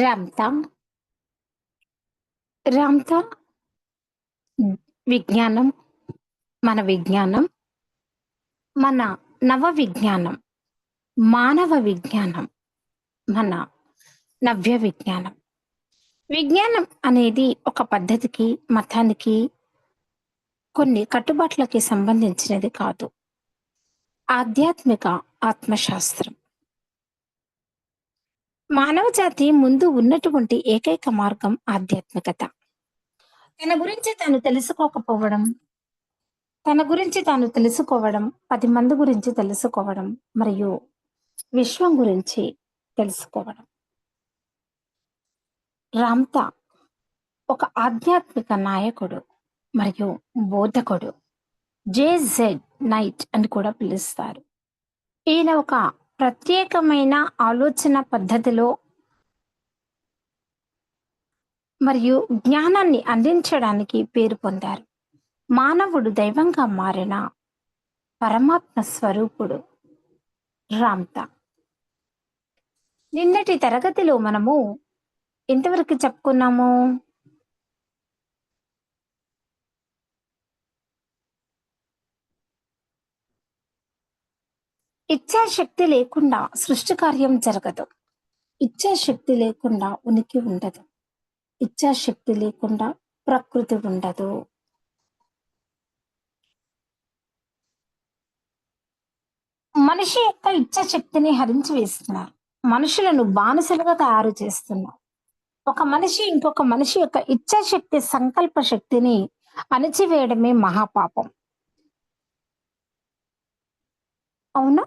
రామ్‌తా రామ్‌తా విజ్ఞానం, మన విజ్ఞానం, మన నవ విజ్ఞానం, మానవ విజ్ఞానం, మన నవ్య విజ్ఞానం. విజ్ఞానం అనేది ఒక పద్ధతికి, మతానికి కొన్ని కట్టుబాట్లకి సంబంధించినది కాదు. ఆధ్యాత్మిక ఆత్మశాస్త్రం. మానవ జాతి ముందు ఉన్నటువంటి ఏకైక మార్గం ఆధ్యాత్మికత. తన గురించి తాను తెలుసుకోకపోవడం, తన గురించి తాను తెలుసుకోవడం, పది మంది గురించి తెలుసుకోవడం మరియు విశ్వం గురించి తెలుసుకోవడం. రామ్‌తా ఒక ఆధ్యాత్మిక నాయకుడు మరియు బోధకుడు. జేజెడ్ నైట్ అని కూడా పిలుస్తారు. ఈయన ఒక ప్రత్యేకమైన ఆలోచన పద్ధతిలో మరియు జ్ఞానాన్ని అందించడానికి పేరు పొందారు. మానవుడు దైవంగా మారిన పరమాత్మ స్వరూపుడు రామ్‌తా. నిన్నటి తరగతిలో మనము ఎంతవరకు చెప్పుకున్నాము? ఇచ్ఛాశక్తి లేకుండా సృష్టి కార్యం జరగదు. ఇచ్ఛాశక్తి లేకుండా ఉనికి ఉండదు. ఇచ్ఛాశక్తి లేకుండా ప్రకృతి ఉండదు. మనిషి యొక్క ఇచ్ఛాశక్తిని హరించి వేస్తున్నారు. మనుషులను బానిసలుగా తయారు చేస్తున్నారు. ఒక మనిషి ఇంకొక మనిషి యొక్క ఇచ్ఛాశక్తి, సంకల్ప శక్తిని అణిచివేయడమే మహాపాపం. అవునా?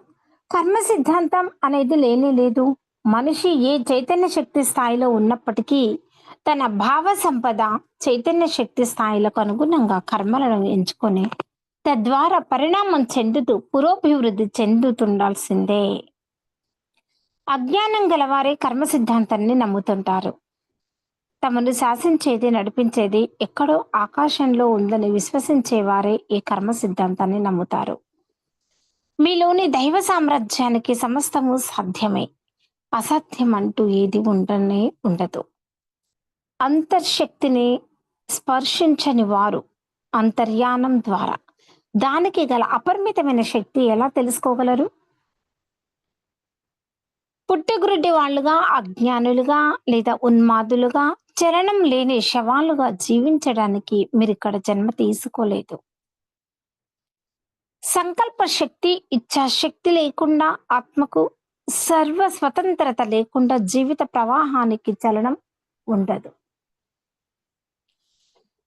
కర్మ సిద్ధాంతం అనేది లేనే లేదు. మనిషి ఏ చైతన్య శక్తి స్థాయిలో ఉన్నప్పటికీ తన భావ సంపద చైతన్య శక్తి స్థాయిలకు అనుగుణంగా కర్మలను ఎంచుకొని తద్వారా పరిణామం చెందుతూ పురోభివృద్ధి చెందుతుండాల్సిందే. అజ్ఞానం గలవారే కర్మ సిద్ధాంతాన్ని నమ్ముతుంటారు. తమను శాసించేది, నడిపించేది ఎక్కడో ఆకాశంలో ఉందని విశ్వసించేవారే ఈ కర్మ సిద్ధాంతాన్ని నమ్ముతారు. మీలోని దైవ సామ్రాజ్యానికి సమస్తము సాధ్యమే. అసాధ్యం అంటూ ఏది ఉండనే ఉండదు. అంతర్శక్తిని స్పర్శించని వారు అంతర్యానం ద్వారా దానికి గల అపరిమితమైన శక్తి ఎలా తెలుసుకోగలరు? పుట్టగురుడ్డి వాళ్ళుగా, అజ్ఞానులుగా లేదా ఉన్మాదులుగా, చరణం లేని శవాలుగా జీవించడానికి మీరు ఇక్కడ జన్మ తీసుకోలేదు. సంకల్ప శక్తి, ఇచ్ఛాశక్తి లేకుండా ఆత్మకు సర్వ స్వతంత్రత లేకుండా జీవిత ప్రవాహానికి చలనం ఉండదు.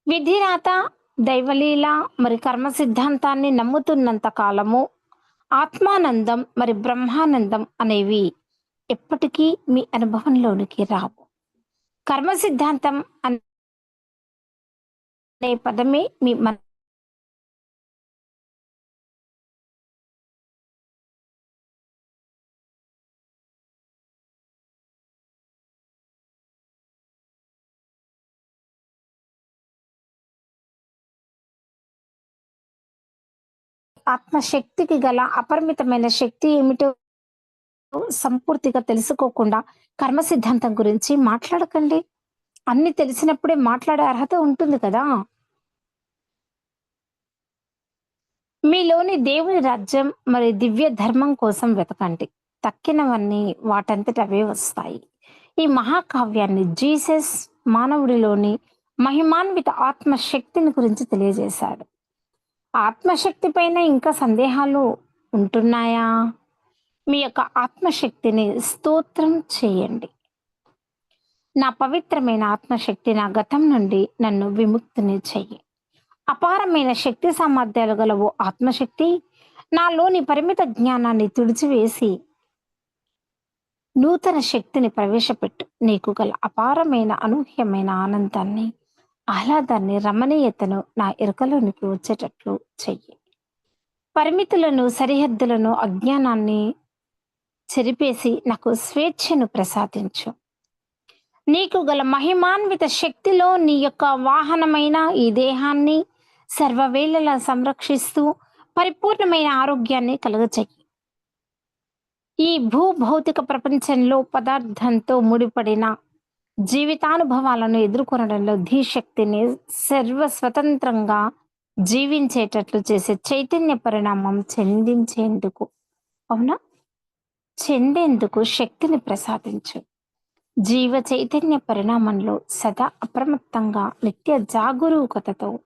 విధిరాత, దైవలీల మరి కర్మ సిద్ధాంతాన్ని నమ్ముతున్నంత కాలము ఆత్మానందం మరి బ్రహ్మానందం అనేవి ఎప్పటికీ మీ అనుభవంలోనికి రావు. కర్మ సిద్ధాంతం అనే పదమే మీ మన ఆత్మశక్తికి గల అపరిమితమైన శక్తి ఏమిటో సంపూర్తిగా తెలుసుకోకుండా కర్మ సిద్ధాంతం గురించి మాట్లాడకండి. అన్ని తెలిసినప్పుడే మాట్లాడే అర్హత ఉంటుంది కదా! మీలోని దేవుని రాజ్యం మరి దివ్య ధర్మం కోసం వెతకండి. తక్కినవన్నీ వాటంతట అవే వస్తాయి. ఈ మహాకావ్యాన్ని జీసస్ మానవుడిలోని మహిమాన్విత ఆత్మ శక్తిని గురించి తెలియజేశాడు. ఆత్మశక్తి పైన ఇంకా సందేహాలు ఉంటున్నాయా? మీ యొక్క ఆత్మశక్తిని స్తోత్రం చేయండి. నా పవిత్రమైన ఆత్మశక్తి నా గతం నుండి నన్ను విముక్తిని చెయ్యి. అపారమైన శక్తి సామర్థ్యాలు గల ఓ ఆత్మశక్తి నాలోని పరిమిత జ్ఞానాన్ని తుడిచివేసి నూతన శక్తిని ప్రవేశపెట్టు. నీకు గల అపారమైన అనూహ్యమైన ఆనందాన్ని, ఆహ్లాదాన్ని, రమణీయతను నా ఇరుకలోనికి వచ్చేటట్లు చెయ్యి. పరిమితులను, సరిహద్దులను, అజ్ఞానాన్ని చెరిపేసి నాకు స్వేచ్ఛను ప్రసాదించు. నీకు గల మహిమాన్విత శక్తిలో నీ యొక్క వాహనమైన ఈ దేహాన్ని సర్వవేళలా సంరక్షిస్తూ పరిపూర్ణమైన ఆరోగ్యాన్ని కలుగచెయ్యి. ఈ భూభౌతిక ప్రపంచంలో పదార్థంతో ముడిపడిన జీవితానుభవాలను ఎదుర్కొనడంలో ధీశక్తిని సర్వస్వతంత్రంగా జీవించేటట్లు చేసే చైతన్య పరిణామం చెందించేందుకు అవునా? చెందేందుకు శక్తిని ప్రసాదించు. జీవ చైతన్య పరిణామంలో సదా అప్రమత్తంగా నిత్య జాగరూకతతో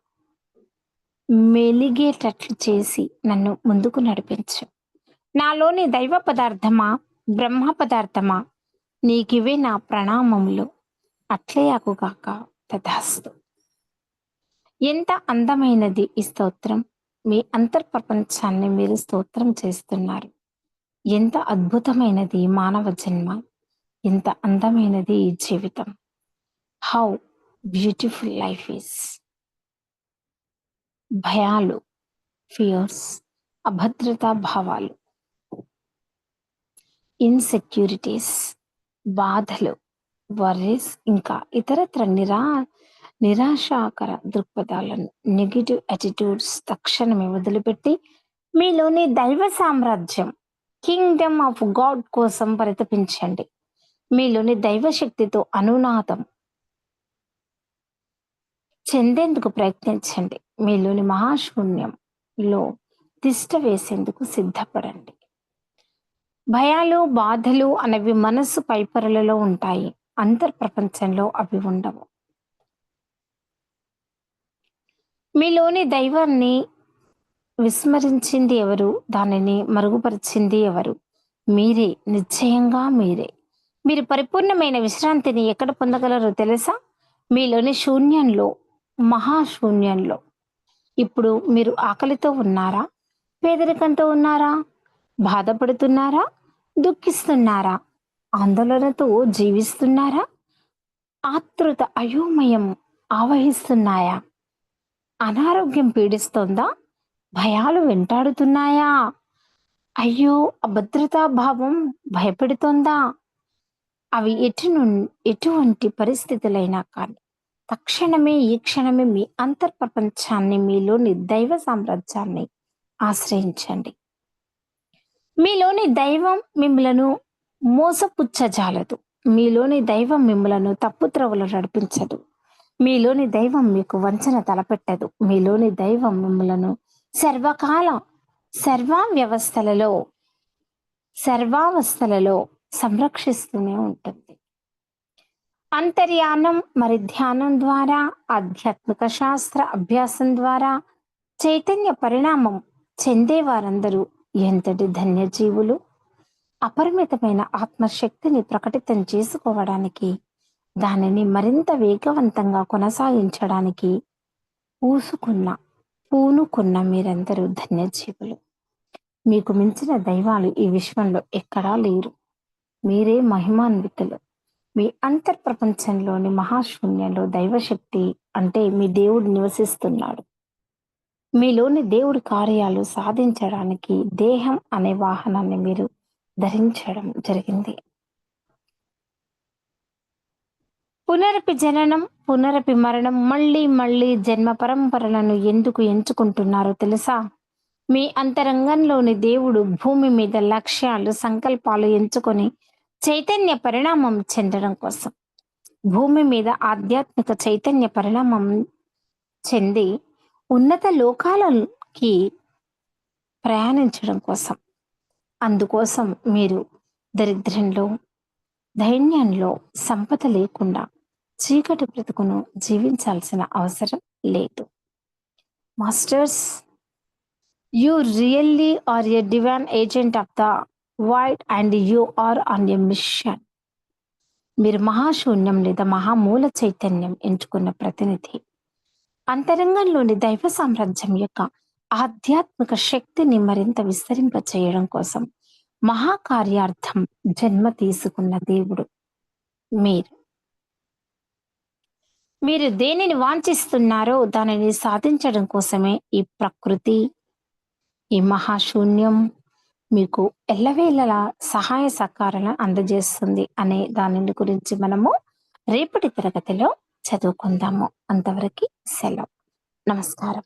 మెలిగేటట్లు చేసి నన్ను ముందుకు నడిపించు. నాలోని దైవ పదార్థమా బ్రహ్మ పదార్థమా నీకివే నా ప్రణామములు. అట్లే అగుగాక తథాస్తు ఎంత అందమైనది ఈ స్తోత్రం? మీ అంతర్ప్రపంచాన్ని మీరు స్తోత్రం చేస్తున్నారు. ఎంత అద్భుతమైనది మానవ జన్మ. ఎంత అందమైనది ఈ జీవితం. హౌ బ్యూటిఫుల్ లైఫ్ ఈస్ భయాలు ఫియర్స్ అభద్రతా భావాలు. ఇన్సెక్యూరిటీస్ బాధలు వర్రీస్ ఇంకా ఇతరత్ర నిరా నిరాశాకర దృక్పథాలను నెగిటివ్ అటిట్యూడ్స్ తక్షణమే వదిలిపెట్టి మీలోని దైవ సామ్రాజ్యం కింగ్డమ్ ఆఫ్ గాడ్ కోసం పరితపించండి. మీలోని దైవశక్తితో అనునాదం చెందేందుకు ప్రయత్నించండి. మీలోని మహాశూన్యంలో తిష్ట వేసేందుకు సిద్ధపడండి. భయాలు బాధలు అనేవి మనస్సు పైపరులలో ఉంటాయి. అంతర్ప్రపంచంలో అవి ఉండవు. మీలోని దైవాన్ని విస్మరించింది ఎవరు? దానిని మరుగుపరిచింది ఎవరు? మీరే నిశ్చయంగా మీరే. మీరు పరిపూర్ణమైన విశ్రాంతిని ఎక్కడ పొందగలరో తెలుసా? మీలోని శూన్యంలో మహాశూన్యంలో. ఇప్పుడు మీరు ఆకలితో ఉన్నారా? పేదరికంతో ఉన్నారా? బాధపడుతున్నారా? దుఃఖిస్తున్నారా? ఆందోళనతో జీవిస్తున్నారా? ఆతృత అయోమయం ఆవహిస్తున్నాయా? అనారోగ్యం పీడిస్తోందా? భయాలు వెంటాడుతున్నాయా? అయ్యో అభద్రతా భావం భయపెడుతోందా? అవి ఎటు ఎటువంటి పరిస్థితులైనా కానీ తక్షణమే ఈ క్షణమే మీ అంతర్ప్రపంచాన్ని మీలోని దైవ సామ్రాజ్యాన్ని ఆశ్రయించండి. మీలోని దైవం మిమ్మలను మోసపుచ్చజాలదు. మీలోని దైవం మిమ్మలను తప్పుత్రవులు నడిపించదు. మీలోని దైవం మీకు వంచన తలపెట్టదు. మీలోని దైవం మిమ్మలను సర్వకాల సర్వ వ్యవస్థలలో సర్వావస్థలలో సంరక్షిస్తూనే ఉంటుంది. అంతర్యానం మరి ధ్యానం ద్వారా ఆధ్యాత్మిక శాస్త్ర అభ్యాసం ద్వారా చైతన్య పరిణామం చెందే వారందరూ ఎంతటి ధన్యజీవులు? అపరిమితమైన ఆత్మశక్తిని ప్రకటితం చేసుకోవడానికి దానిని మరింత వేగవంతంగా కొనసాగించడానికి పూసుకున్న పూనుకున్న మీరందరూ ధన్యజీవులు. మీకు మించిన దైవాలు ఈ విశ్వంలో ఎక్కడా లేరు. మీరే మహిమాన్వితులు. మీ అంతర్ ప్రపంచంలోని మహాశూన్యంలో దైవశక్తి అంటే మీ దేవుడు నివసిస్తున్నాడు. మీలోని దేవుడి కార్యాలు సాధించడానికి దేహం అనే వాహనాన్ని మీరు ధరించడం జరిగింది. పునరపి జననం పునరపి మరణం మళ్ళీ మళ్ళీ జన్మ పరంపరలను ఎందుకు ఎంచుకుంటున్నారో తెలుసా? మీ అంతరంగంలోని దేవుడు భూమి మీద లక్ష్యాలు సంకల్పాలు ఎంచుకొని చైతన్య పరిణామం చెందడం కోసం భూమి మీద ఆధ్యాత్మిక చైతన్య పరిణామం చెంది ఉన్నత లోకాలకి ప్రయాణించడం కోసం అందుకోసం మీరు దరిద్రంలో దైన్యంలో సంపద లేకుండా చీకటి బ్రతుకును జీవించాల్సిన అవసరం లేదు. Masters you really are a divine agent of the white and you are on a mission. మీరు మహాశూన్యం లేదా మహామూల చైతన్యం ఎంచుకున్న ప్రతినిధి. అంతరంగంలోని దైవ సామ్రాజ్యం యొక్క ఆధ్యాత్మిక శక్తిని మరింత విస్తరింప చేయడం కోసం మహాకార్యార్థం జన్మ తీసుకున్న దేవుడు మీరు. మీరు దేనిని వాంఛిస్తున్నారో దానిని సాధించడం కోసమే ఈ ప్రకృతి ఈ మహాశూన్యం మీకు ఎల్లవేళలా సహాయ సహకారాలను అందజేస్తుంది అనే దానిని గురించి మనము రేపటి తరగతిలో చదువుకుందాము. అంతవరకు సెలవు. నమస్కారం.